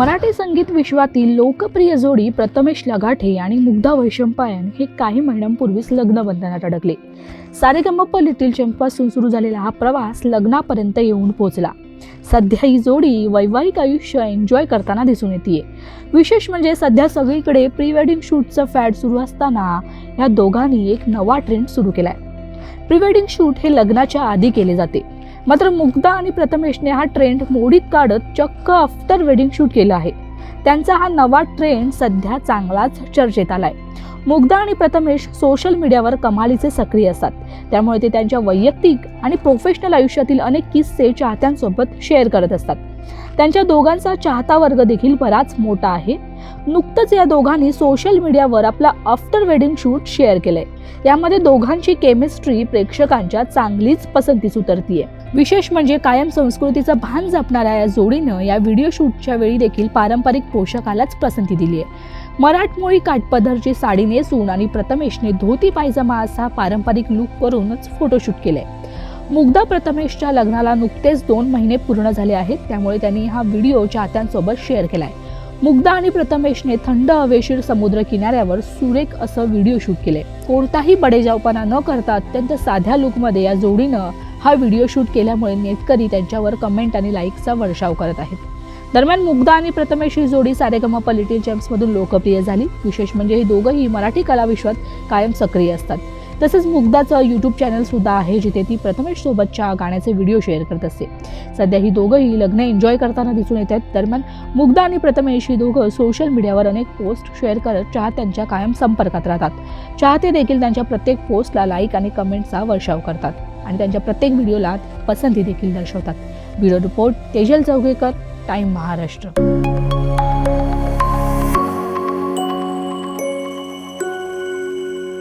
मराठी संगीत विश्वातील लोकप्रिय जोडी प्रथमेश लगाठे आणि मुग्धा वैशंपायन हे काही महिन्यांपूर्वीच लग्नबंधनात अडकले. सारेगमप्प लिटिल सुरू झालेला हा प्रवास लग्नापर्यंत येऊन पोहोचला सध्या ही जोडी वैवाहिक आयुष्य एन्जॉय करताना दिसून येते. विशेष म्हणजे सध्या सगळीकडे प्री वेडिंग शूटचं फॅड सुरू असताना या दोघांनी एक नवा ट्रेंड सुरू केलाय. प्री वेडिंग शूट हे लग्नाच्या आधी केले जाते. मात्र मुग्धा आणि प्रथमेशने हा ट्रेंड मोडीत काढत चक्क आफ्टर वेडिंग शूट केलं आहे. त्यांचा हा नवा ट्रेंड सध्या चांगलाच चर्चेत आलाय. मुग्धा आणि प्रथमेश सोशल मीडियावर कमालीचे सक्रिय असतात. त्यामुळे ते त्यांच्या वैयक्तिक आणि प्रोफेशनल आयुष्यातील अनेक किस्से चाहत्यांसोबत शेअर करत असतात. त्यांच्या दोघांचा चाहता वर्ग देखील बराच मोठा आहे. नुकतंच या दोघांनी सोशल मीडियावर आपला आफ्टर वेडिंग शूट शेअर केलंय. यामध्ये दोघांची केमिस्ट्री प्रेक्षकांच्या चांगलीच पसंतीस उतरतीये. विशेष म्हणजे कायम संस्कृतीचं भान जपणाऱ्या या जोडीनं या व्हिडिओ शूटच्या वेळी देखील पारंपरिक पोशाखालाच पसंती दिली आहे. मराठमोळी काठपदरची साडी नेसून आणि प्रथमेशने धोती पायजमा असा पारंपरिक लुक करूनच फोटोशूट केले मुग्धा प्रथमेशच्या लग्नाला नुकतेच दोन महिने पूर्ण झाले आहेत त्यामुळे त्यांनी हा व्हिडिओ चाहत्यांसोबत शेअर केलाय. मुग्धा आणि प्रथमेशने थंड हवेशीर समुद्र किनाऱ्यावर सुरेख असं व्हिडिओ शूट केले कोणताही बडेजावपणा न करता अत्यंत साध्या लुकमध्ये या जोडीनं हा व्हिडिओ शूट केल्यामुळे नेटकरी त्यांच्यावर कमेंट आणि लाईकचा वर्षाव करत आहेत. दरम्यान मुग्धा आणि प्रथमेश ही जोडी सारेगमा लिटिल चॅम्प्समधून लोकप्रिय झाली. विशेष म्हणजे हे दोघंही मराठी कलाविश्वात कायम सक्रिय असतात. तसेच मुग्धाचं यूट्यूब चॅनल सुद्धा आहे जिथे ती प्रथमेश सोबतच्या गाण्याचे व्हिडिओ शेअर करत असते. सध्या ही दोघंही लग्न एन्जॉय करताना दिसून येत आहेत. दरम्यान मुग्धा आणि प्रथमेश ही दोघं सोशल मीडियावर अनेक पोस्ट शेअर करत चाहत्यांच्या कायम संपर्कात राहतात. चाहते देखील त्यांच्या प्रत्येक पोस्टला लाईक आणि कमेंटचा वर्षाव करतात. आणि त्यांच्या प्रत्येक व्हिडिओला पसंती देखील दर्शवतात. Video report Tejal Chaughekar time Maharashtra.